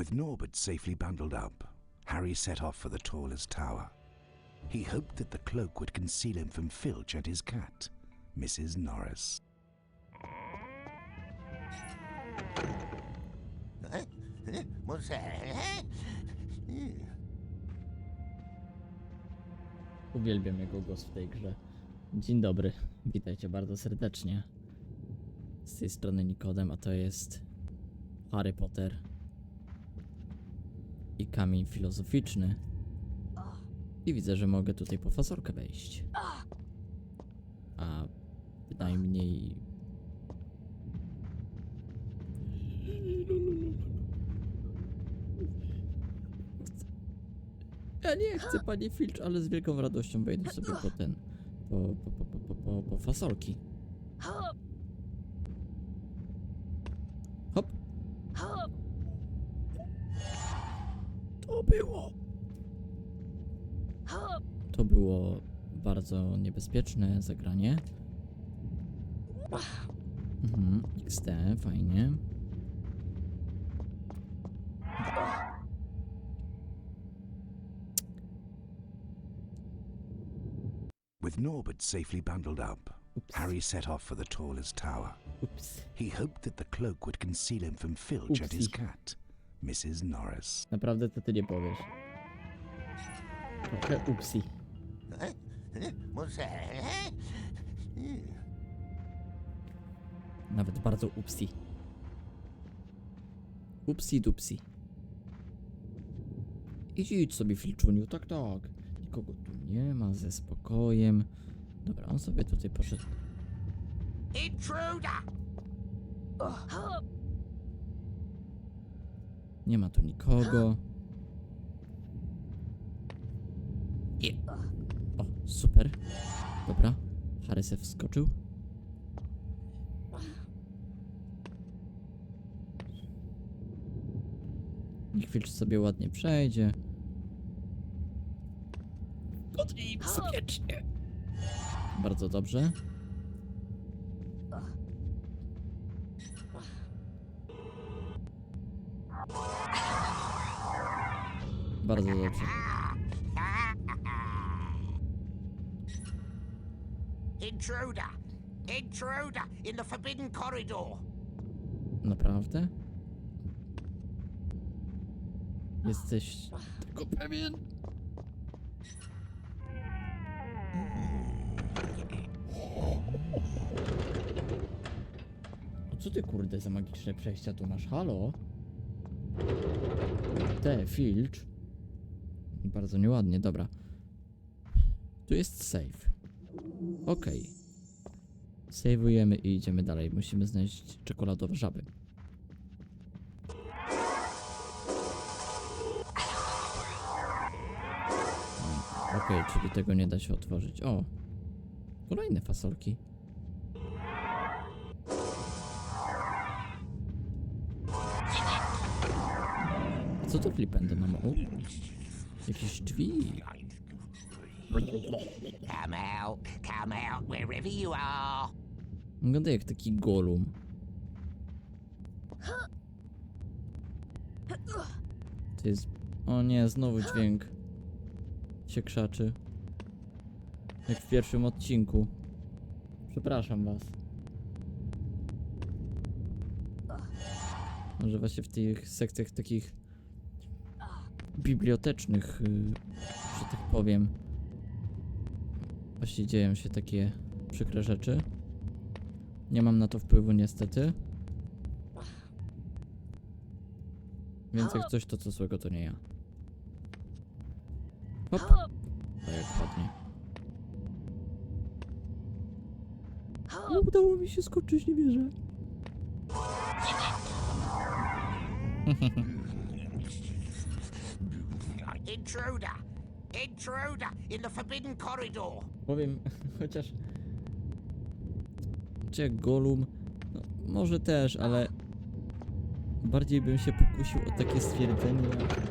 With Norbert safely bundled up, Harry set off for the tallest tower. He hoped that the cloak would conceal him from Filch and his cat, Mrs. Norris. Uwielbiam jego głos w tej grze. Dzień dobry, witajcie bardzo serdecznie. Z tej strony Nikodem, a to jest Harry Potter i kamień filozoficzny. I widzę, że mogę tutaj po fasorkę wejść. A bynajmniej... Ja nie chcę, panie Filcz, ale z wielką radością wejdę sobie po ten... Po, po, po, po, po, po fasolki. To było... To było bardzo niebezpieczne zagranie. Mhm, XD, fajnie. With Norbert safely bundled up, Oops. Harry set off for the tallest tower. Ups. He hoped that the cloak would conceal him from Filch and his cat, Mrs. Norris. Naprawdę to ty nie powiesz. Trochę upsi. Nawet bardzo upsi. Upsi dupsi. Idź, idź sobie, Filczuniu, tak, tak. Nikogo tu nie ma, ze spokojem. Dobra, on sobie tutaj poszedł. Intruder! Nie ma tu nikogo. I... O, super. Dobra. Harry se wskoczył. Niech sobie ładnie przejdzie. Godnie i bezpiecznie. Bardzo dobrze. Intruder in the forbidden corridor! Naprawdę? Jesteś tego pewien? Co ty kurde za magiczne przejścia tu masz? Halo? Te, Filcz. Bardzo nieładnie, dobra. Tu jest save. Okej. Saveujemy i idziemy dalej. Musimy znaleźć czekoladowe żaby. Okej, czyli tego nie da się otworzyć. O! Kolejne fasolki. Co to flipendo mam? O! Jakieś drzwi. Come out, come out wherever you are. Wygląda jak taki golum. To jest... O nie, znowu dźwięk. Się krzaczy. Jak w pierwszym odcinku. Przepraszam was. Może właśnie w tych sekcjach takich bibliotecznych, y, że tak powiem, właśnie dzieją się takie przykre rzeczy. Nie mam na to wpływu niestety. Więc jak coś to co złego to nie ja. Hop. O jak ładnie. No, udało mi się skoczyć, nie wierzę. Intruder! Intruder in the forbidden corridor! Powiem, chociaż... Czy Golum? No, może też, ale... Bardziej bym się pokusił o takie stwierdzenie jak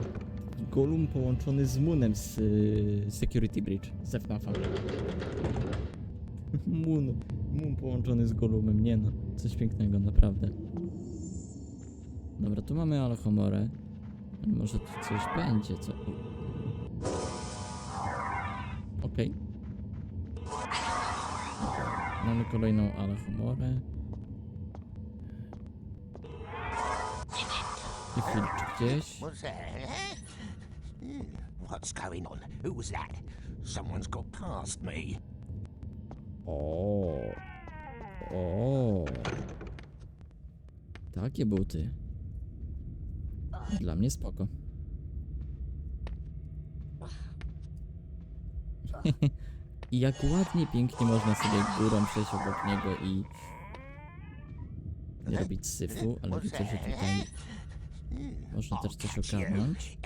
Golum połączony z Moonem z y, Security Bridge, z FNAFa. Moon. Moon połączony z Golumem, nie no. Coś pięknego, naprawdę. Dobra, tu mamy Alchomorę. Może tu coś będzie, co... Okej. Mamy kolejną ale humorę. I filcz gdzieś. What's going on? Who was that? Someone's got past me. O. O. Takie buty. Dla mnie spoko. I jak ładnie, pięknie można sobie górą przejść obok niego i nie robić syfu, ale widzę, że tutaj można też coś ogarnąć.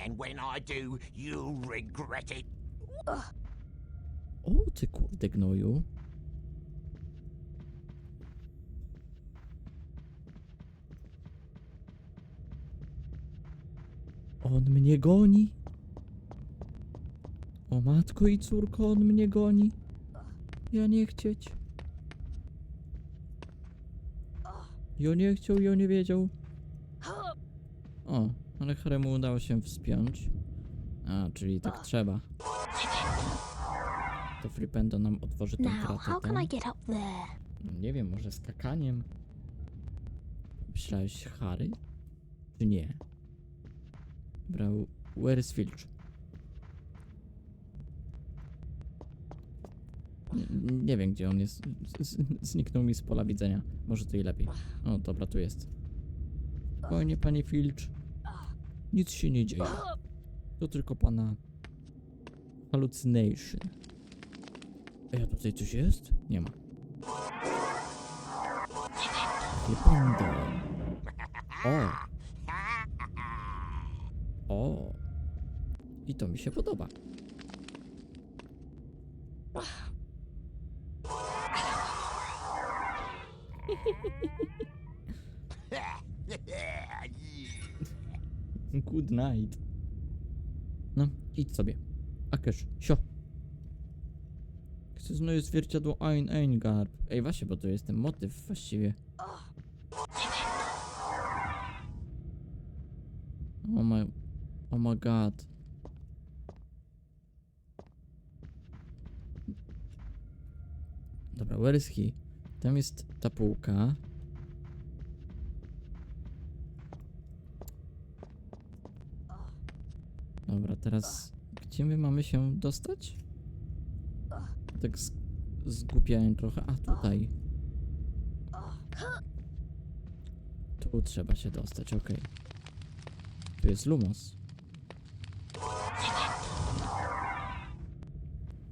O, ty kurde gnoju. On mnie goni. O matko i córko, on mnie goni. Ja nie chcieć. Ja nie chciał, ja nie wiedział. O, ale Haremu udało się wspiąć. A, czyli tak trzeba. To Flipendo nam otworzy tą kratę. Nie wiem, może skakaniem. Myślałeś Harry? Czy nie? Brał Where is Filch? Nie, nie wiem gdzie on jest. Zniknął mi z pola widzenia. Może to i lepiej. O, dobra, tu jest. Spokojnie, panie Filch. Nic się nie dzieje. To tylko pana hallucination. A tutaj coś jest? Nie ma. Flipendo. O. O. I to mi się podoba. Good night. No, idź sobie. Akesz, sio. Chcę znowu zwierciadło Ein Eingarb. Ej, właśnie, bo to jest ten motyw właściwie. Oh my... Oh my god. Dobra, where is he? Tam jest ta półka. Dobra, teraz gdzie my mamy się dostać? Tak zgubiałem trochę. A tutaj. Tu trzeba się dostać, okej. Tu jest Lumos.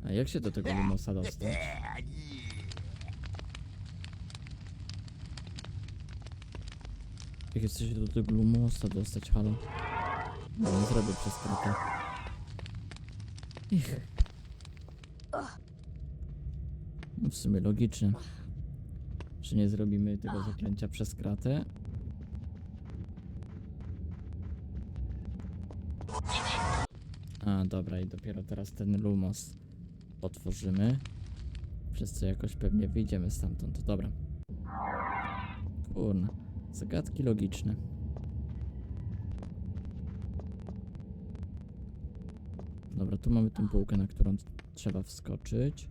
A jak się do tego Lumosa dostać? Jak chce się do tego Lumosa dostać, halo? No, nie zrobię przez kratę. Ich. No w sumie logiczne. Czy nie zrobimy tego zaklęcia przez kratę? A, dobra, i dopiero teraz ten Lumos otworzymy. Przez co jakoś pewnie wyjdziemy stamtąd. Dobra. Kurna. Zagadki logiczne. Dobra, tu mamy tą półkę, na którą trzeba wskoczyć.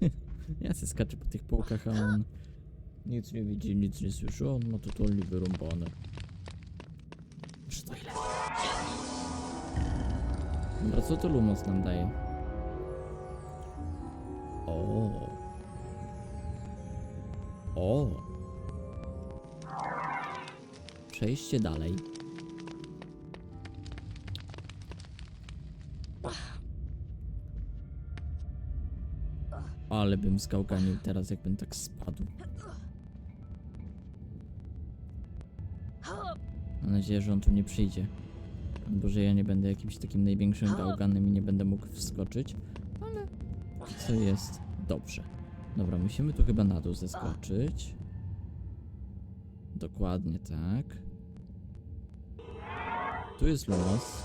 ja się skaczę po tych półkach, a on nic nie widzi, nic nie słyszy. On ma totalnie wyrąbane. Czy to ile? Dobra, co to Lumos nam daje? O. O. Przejście dalej. Ale bym skałganił teraz, jakbym tak spadł. Mam nadzieję, że on tu nie przyjdzie. Albo że ja nie będę jakimś takim największym gałganem i nie będę mógł wskoczyć. Ale co jest dobrze. Dobra, musimy tu chyba na dół zeskoczyć. Dokładnie tak. Tu jest los.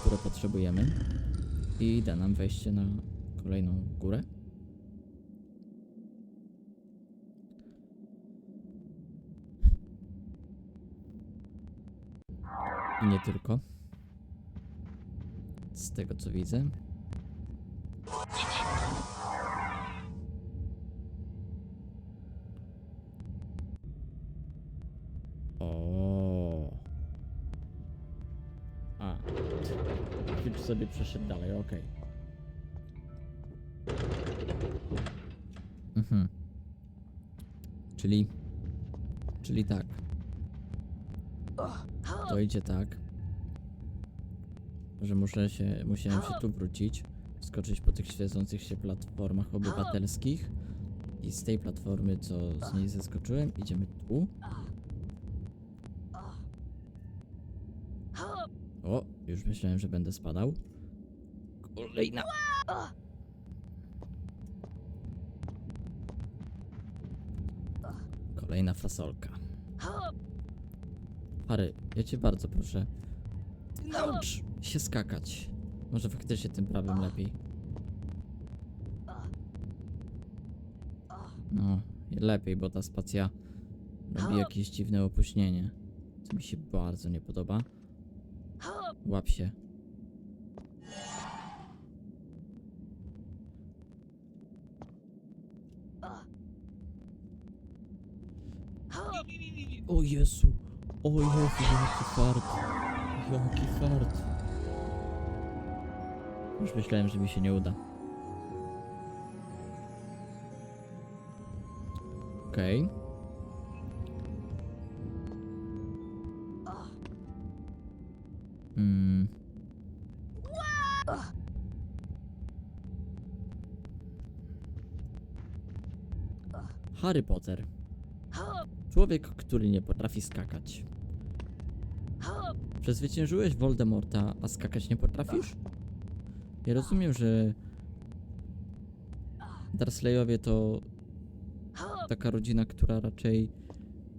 Które potrzebujemy. I da nam wejście na kolejną górę. I nie tylko. Z tego co widzę. Sobie przeszedł dalej, okej. Mhm. Czyli. Czyli tak. To idzie tak. Że muszę się, musiałem się tu wrócić, skoczyć po tych świecących się platformach obywatelskich i z tej platformy, co z niej zeskoczyłem, idziemy tu. O, już myślałem, że będę spadał. Kolejna. Kolejna fasolka. Harry, ja cię bardzo proszę. Naucz się skakać. Może faktycznie tym prawym lepiej. No, lepiej, bo ta spacja robi jakieś dziwne opóźnienie. Co mi się bardzo nie podoba. Łap się. O Jezu! O Jezu, jaki fart! Jaki fart! Już myślałem, że mi się nie uda. Okej. Hmm. Harry Potter. Człowiek, który nie potrafi skakać. Przezwyciężyłeś Voldemorta, a skakać nie potrafisz? Ja rozumiem, że Dursleyowie to taka rodzina, która raczej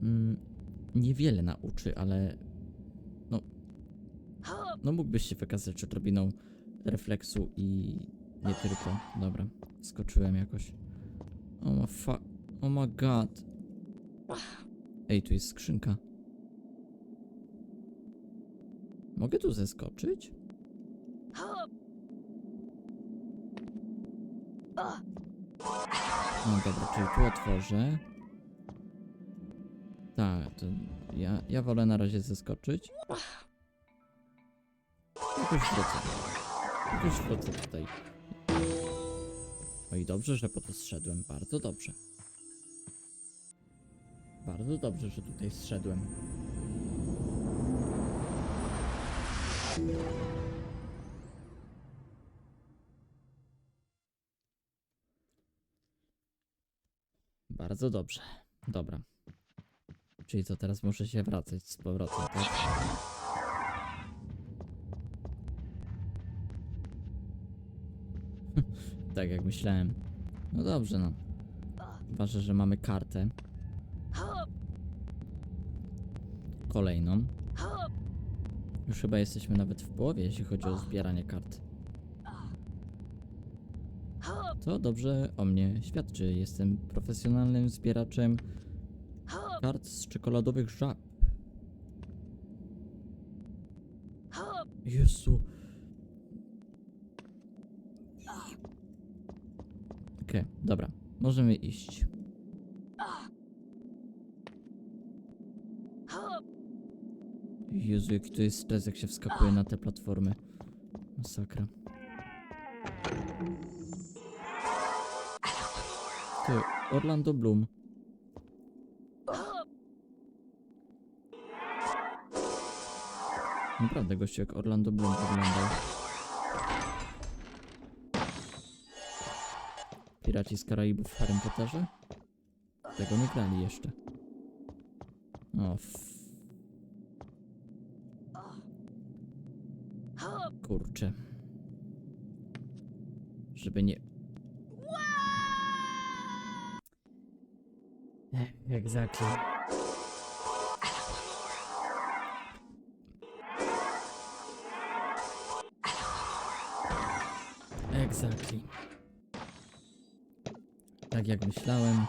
mm, niewiele nauczy, ale no, no mógłbyś się wykazać odrobiną refleksu i nie tylko. Dobra, skoczyłem jakoś. O ma fa... Oh my god. Ej, tu jest skrzynka. Mogę tu zeskoczyć? No dobra, czyli tu otworzę. Tak, to ja, ja wolę na razie zeskoczyć. Jakoś wrócę. Jakoś wrócę tutaj. I dobrze, że po to zszedłem. Bardzo dobrze. Bardzo dobrze, że tutaj zszedłem. Bardzo dobrze. Dobra. Czyli co, teraz muszę się wracać z powrotem, tak? tak jak myślałem. No dobrze, no. Ważne, że mamy kartę. Kolejną. Już chyba jesteśmy nawet w połowie, jeśli chodzi o zbieranie kart. To dobrze o mnie świadczy. Jestem profesjonalnym zbieraczem kart z czekoladowych żab. Jezu. Okej, dobra. Możemy iść. Jezu, jaki to jest stres, jak się wskakuje na te platformy. Masakra. Ty, Orlando Bloom. Naprawdę gościu jak Orlando Bloom wyglądał. Piraci z Karaibów w Harry Potterze? Tego nie grali jeszcze. O, Kurczę. Żeby nie... Exactly. Exactly. Tak jak myślałem.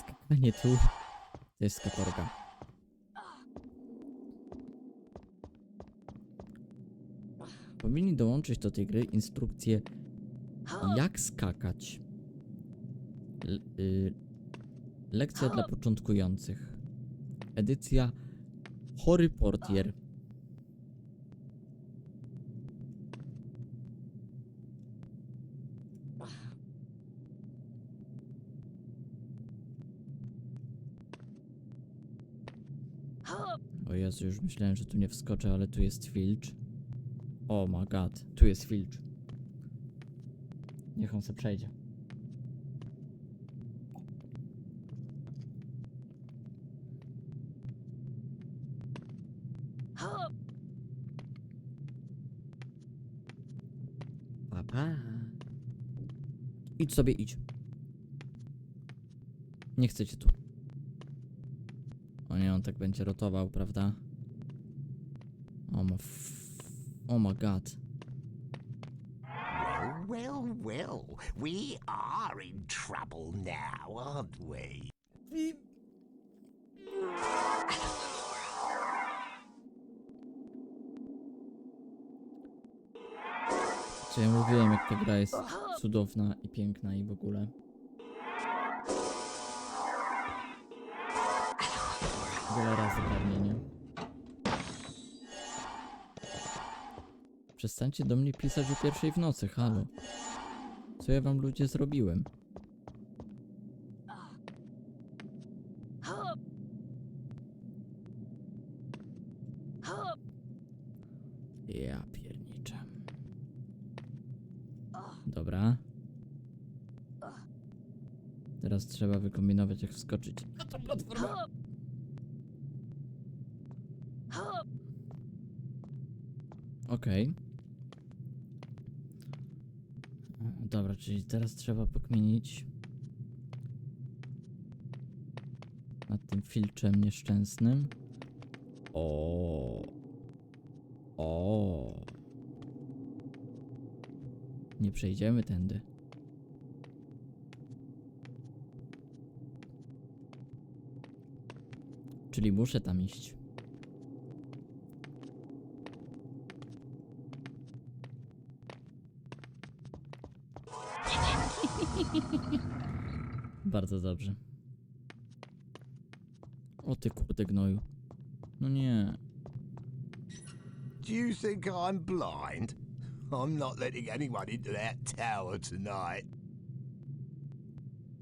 Skakanie tu to jest katorga. Powinni dołączyć do tej gry instrukcję jak skakać. Y lekcja dla początkujących. Edycja Chory Portier. O Jezu, już myślałem, że tu nie wskoczę, ale tu jest filcz. O my god, tu jest filcz. Niech on se przejdzie. Papa. Idź sobie, idź. Nie chcę cię tu. O nie, on tak będzie rotował, prawda? O f... Oh my god. Well, well, well. We are in trouble now, aren't we? Ja mówiłem, jak ta gra jest cudowna i piękna i w ogóle. Wiele razy pewnie, nie? Przestańcie do mnie pisać o pierwszej w nocy, halo. Co ja wam ludzie zrobiłem? Ja pierniczę. Dobra. Teraz trzeba wykombinować jak wskoczyć na tą platformę. Okej. E, Dobra, czyli teraz trzeba pokminić nad tym filczem nieszczęsnym. O. O. Nie przejdziemy tędy. Czyli muszę tam iść. Bardzo dobrze. O ty kurde gnoju. No nie. Do you think I'm blind? I'm not letting anyone into that tower tonight.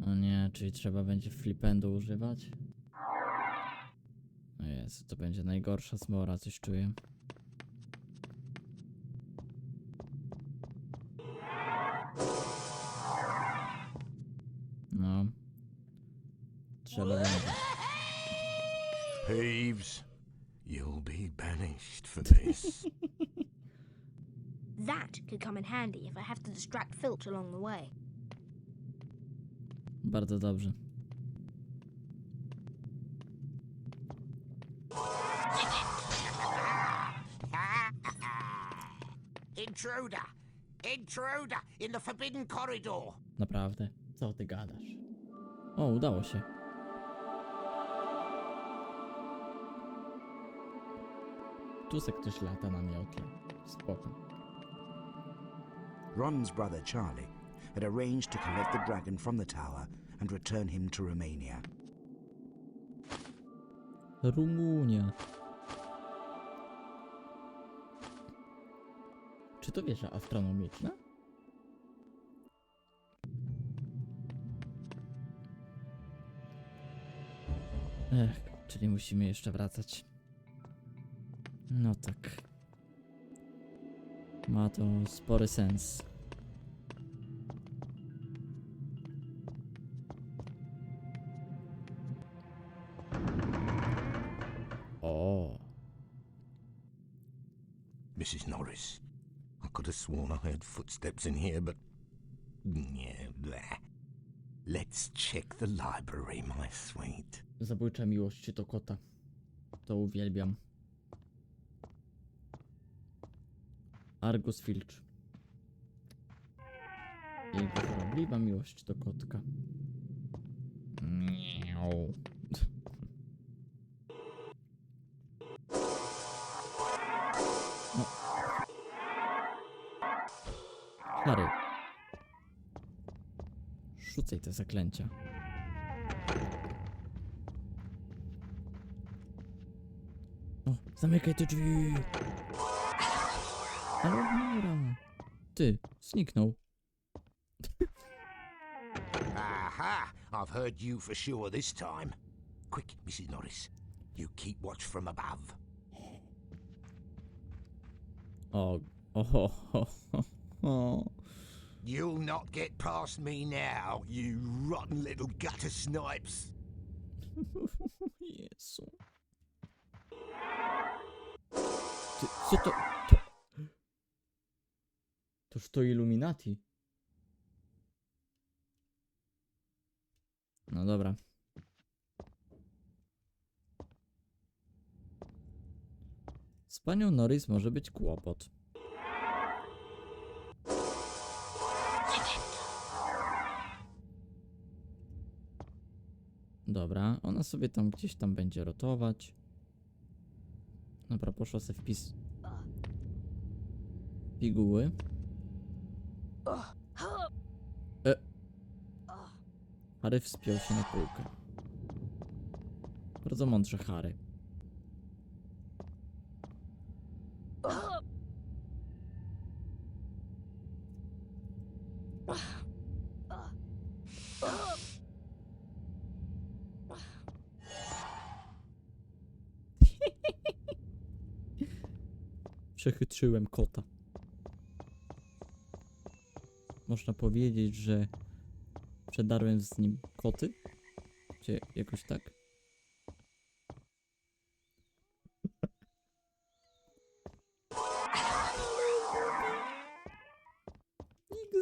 O nie, czyli trzeba będzie flipendu używać? O Jezu, to będzie najgorsza zmora, coś czuję. Trzeba będzie. Peeves, you'll be banished for this. That could come in handy if I have to distract Filch along the way. Bardzo dobrze. Intruder! Intruder in the forbidden corridor! Naprawdę. Co ty gadasz? O, udało się. Tu se ktoś lata na miotle. Spoko. Ron's brother Charlie had arranged to collect the dragon from the tower and return him to Romania. Rumunia. Czy to wieża astronomiczna? Ech, czyli musimy jeszcze wracać. No tak. Ma to spory sens. O. Mrs. Norris, I could have sworn I heard footsteps in here, but. Yeah, blah. Let's check the library, my sweet. Zabójcza miłość do kota. To uwielbiam. Argus Filch. Jego chorobliwa miłość do kotka. Miau. No. Harry. Rzucaj te zaklęcia. O, zamykaj te drzwi. Chmura. Ty, zniknął. Aha! I've heard you for sure this time. Quick, Mrs. Norris. You keep watch from above. O, o, ho, ho, ho, ho. You'll not get past me now, you rotten little gutter snipes. Jezu. Ty, co to? To? Toż to Illuminati. No dobra. Z panią Norris może być kłopot. Dobra, ona sobie tam gdzieś tam będzie rotować. Dobra, poszła sobie wpis piguły. E. Harry wspiął się na półkę. Bardzo mądrze, Harry. Przechytrzyłem kota. Można powiedzieć, że przedarłem z nim koty? Czy jakoś tak?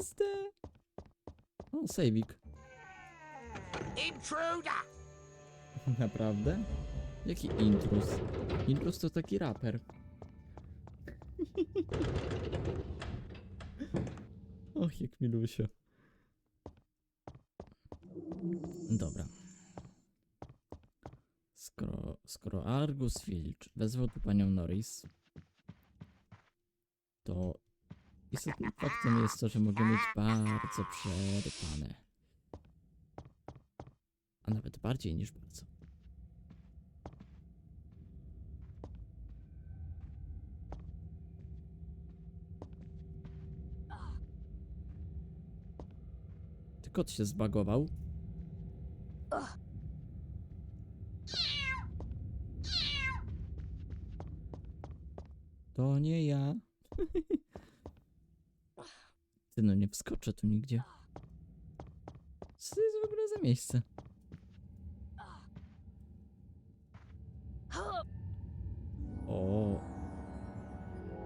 XD. O, sejwik. Intruder! Naprawdę? Jaki intrus? Intrus to taki raper. Och, jak milusie. Dobra. Skoro, skoro Argus Filch wezwał tu panią Norris, to istotnym faktem jest to, że mogę mieć bardzo przerypane. A nawet bardziej niż bardzo. Kot się zbagował. To nie ja. Ty no nie wskoczę tu nigdzie. Co to jest w ogóle za miejsce? O.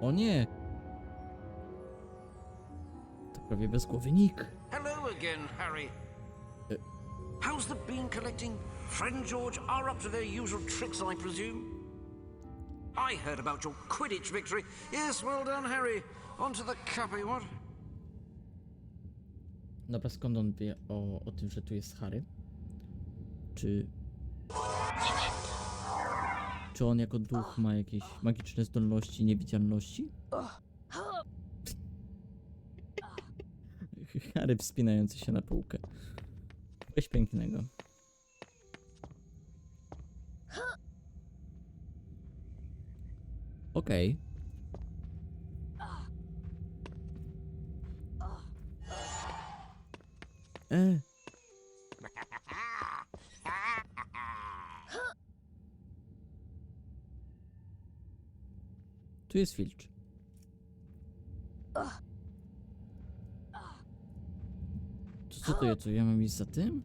O nie. To prawie bezgłowy Nick. Hello again, Harry. How's the bean collecting? Friend George are up to their usual tricks, I presume? I heard about your Quidditch victory. Yes, well done, Harry. On to the cuppy, what? Dobra, skąd on wie o, o tym, że tu jest Harry? Czy... Czy on jako duch ma jakieś magiczne zdolności niewidzialności? Harry wspinający się na półkę. Coś pięknego. Okej. E. Tu jest Filcz. To co ja, co ja mam iść za tym?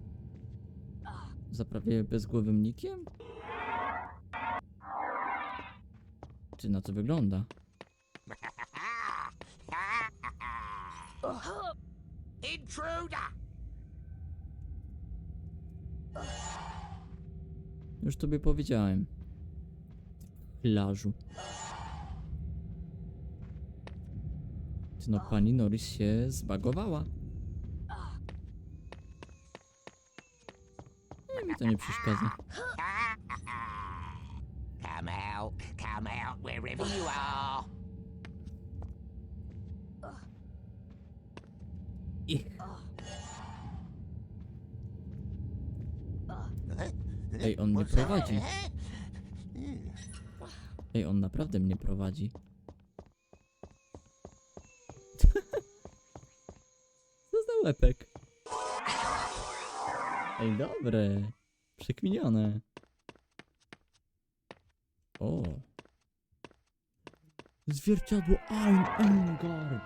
Za prawie bezgłowym nikiem? Czy na to wygląda? Intruder! Już tobie powiedziałem. Plażu. Ty no, pani Norris się zbagowała. Nie, przeszkadza. Come out, come out wherever you are. Ej, on mnie prowadzi. Ej, on naprawdę mnie prowadzi. Co za łepek? Ej, dobre. Przekminione. O. Zwierciadło Ein Engarb.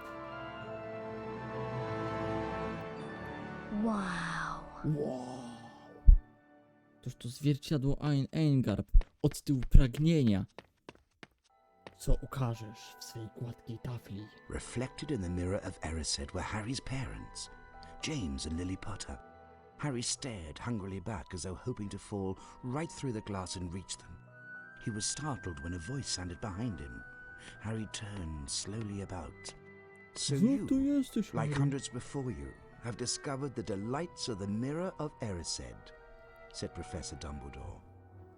Wow. Wow. Toż to zwierciadło Ein Engarb. Od tyłu pragnienia. Co ukażesz w swej gładkiej tafli? Reflected in the mirror of Erised were Harry's parents, James and Lily Potter. Harry stared hungrily back as though hoping to fall right through the glass and reach them. He was startled when a voice sounded behind him. Harry turned slowly about. So you, like hundreds before you, have discovered the delights of the mirror of Erised, said Professor Dumbledore.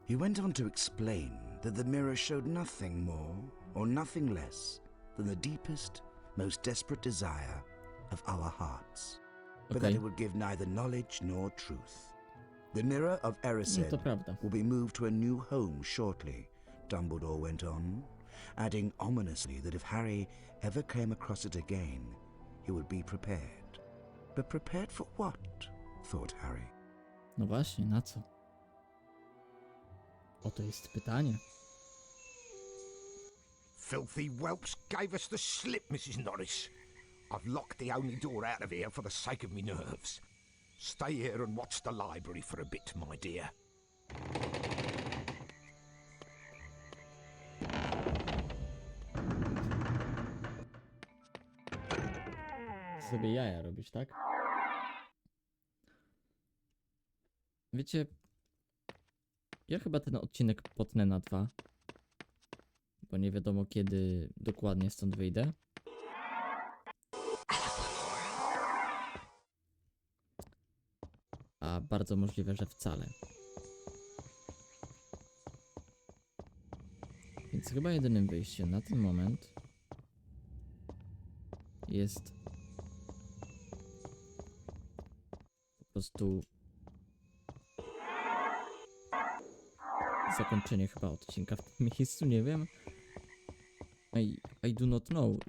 He went on to explain that the mirror showed nothing more or nothing less than the deepest, most desperate desire of our hearts, but that it would give neither knowledge nor truth. The mirror of No Erised mm, to will be moved to a new home shortly, Dumbledore went on, adding ominously that if Harry ever came across it again, he would be prepared. But prepared for what? thought Harry. No właśnie, na co? Oto jest pytanie. Filthy whelps gave us the slip, Mrs. Norris. I've locked the only door out of here for the sake of me nerves. Stay here and watch the library for a bit, my dear. Sobie jaja robisz, tak? Wiecie, ja chyba ten odcinek potnę na dwa. Bo nie wiadomo kiedy dokładnie stąd wyjdę. Bardzo możliwe, że wcale. Więc chyba jedynym wyjściem na ten moment jest po prostu zakończenie chyba odcinka w tym miejscu, nie wiem. I, I do not know.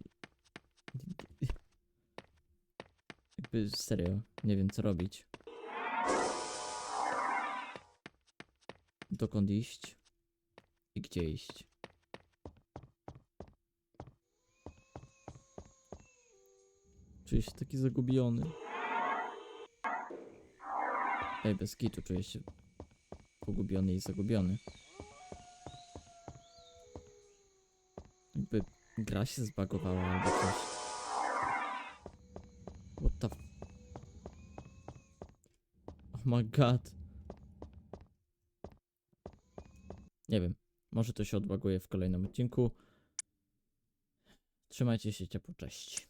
Jakby serio, nie wiem co robić. Dokąd iść i gdzie iść. Czuję się taki zagubiony. Ej, bez kitu czuję się pogubiony i zagubiony. Jakby gra się zbagowała albo coś. What the. Oh my god. Nie wiem. Może to się odbaguje w kolejnym odcinku. Trzymajcie się ciepło, cześć.